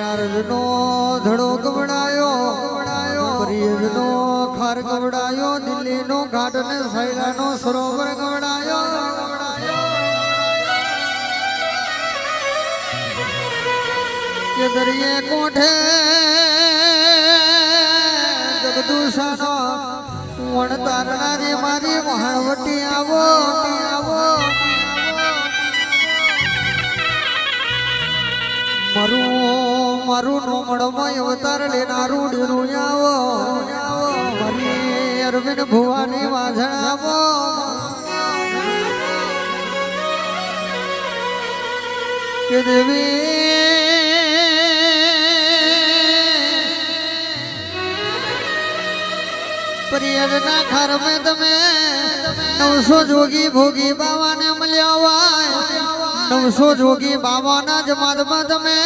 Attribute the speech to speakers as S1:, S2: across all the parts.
S1: કેરારજનો ધડો ગવડાયો પરિયજનો ખાર ગવડાયો, દિલ્હીનો ઘાટ ને સૈલાનો સરોવર ગવડાયો. કે દરિયે કોઠે જગદુષાનો વણ તારનારી મારી વહાણવટી આવો આવો. મારું મારું નોમડમાં અવતાર લેનારું ડેરું દેવી પ્રિયજના ઘર મેં તમે. નવસો જોગી ભોગી બાવાને મળ્યા નવસો જોગી બાવાના જમાતમાં તમે.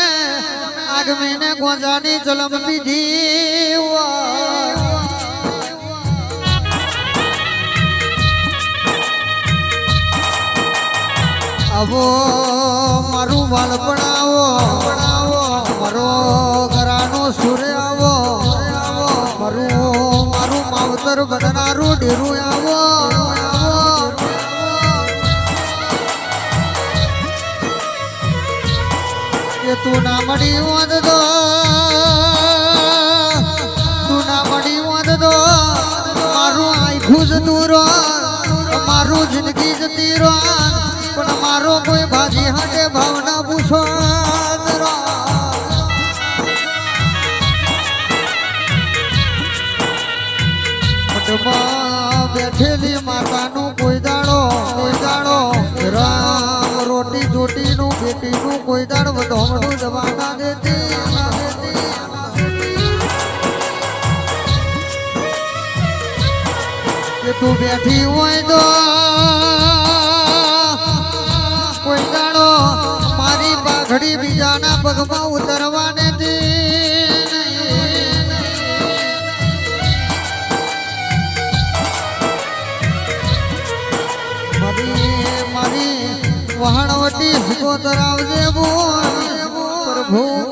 S1: આગમીને ગોંજાની ચલમ પીધી આવો મારું બાળપણ આવો. મારો મારું બનનારું ડેરું આવો કે તું ના મળી હોત તો, તું ના મળી હોત તો, મારું આખું જતું રો મારું જિંદગી જતી રો પણ મારો કોઈ ભાજી હાટે ભાવના પૂછો. કોઈ દાડ વધોમણું દવા ના દેતી તું બેઠી હોય તો કોઈ દાડો મારી પાઘડી બીજાના પગમાં ઉતરવાને દી વહાણવટી સિકોતર આવજે બોલ પ્રભુ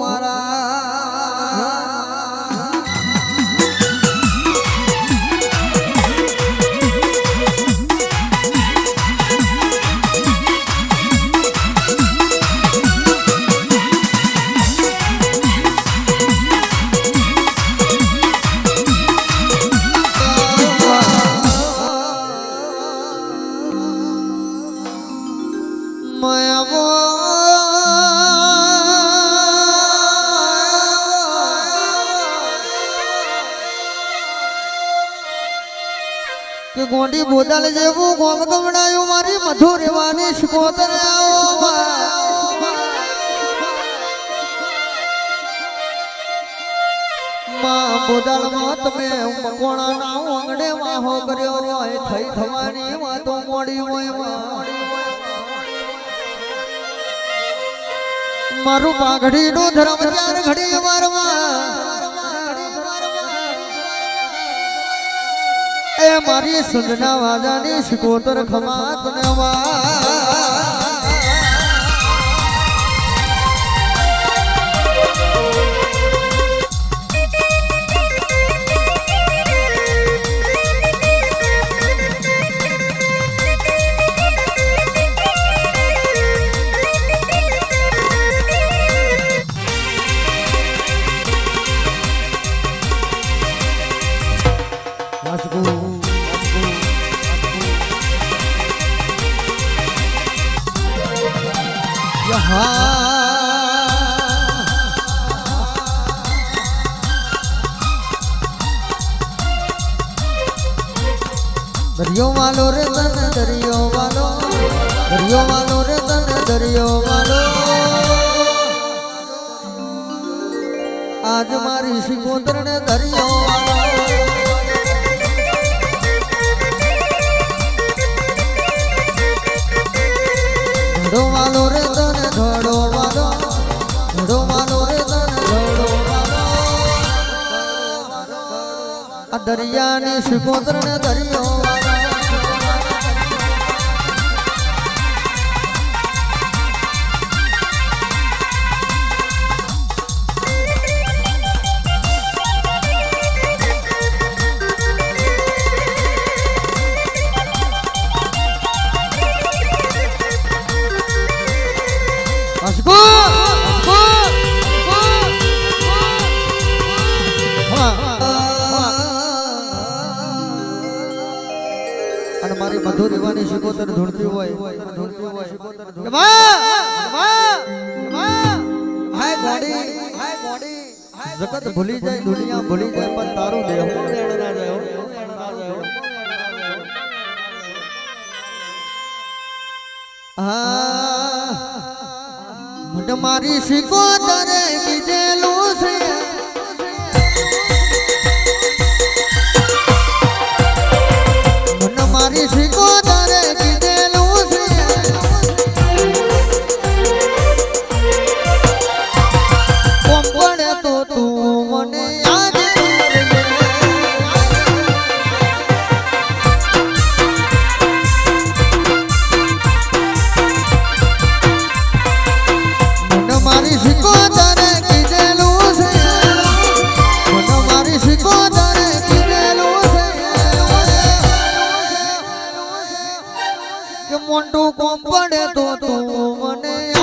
S1: કે ગોંડી બોદલ જેવું ગોમ ગવડાયું મારી મધુર વાની શિકોતર આવો માં બોદલ તમે મકોણા કર્યો હોય, થઈ થવાની વાતો મારું પાઘડી નું ધર્મ ચાર ઘડી વારમાં એ મારી સંજના વાજાની શિકોતર ખમાત ને વા. દરિયો વાલો રે તને, દરિયો વાલો. દરિયો વાલો રે તને, દરિયો વાલો. આજ મારી શિકોતર ને દરિયો વાલો. આ દરિયાની શિકોતર ને દરિયો શિકોતર ધૂળતી હોય હોય ગોડી જગત ભૂલી જાય દુનિયા ભૂલી જાય પણ તારું દેહ ના જાય હો, મને મારી શિકોતરે કીધેલું છે. કે કોણ પડે તો તું મને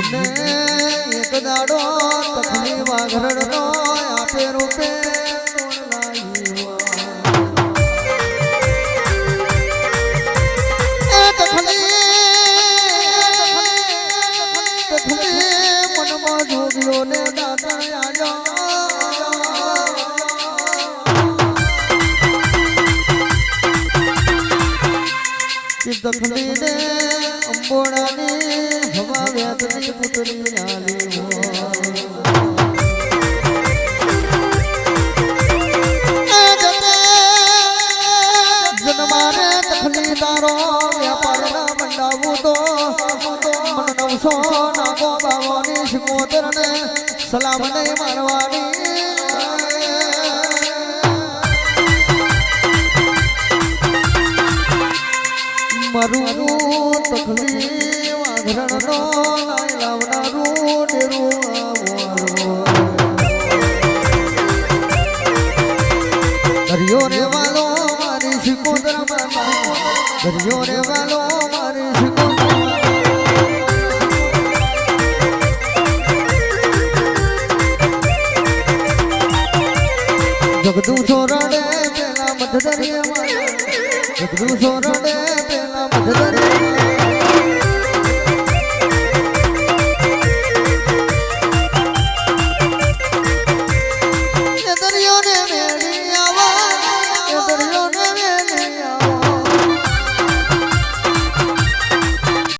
S1: જીને એક દાડો તખની વ્યાતની પુતરી ને સલામ નહીં મારવાની મારી શિકોતર હરિયો રે વાલો મારી પેલા મધદરિયા જગદુ છોરડે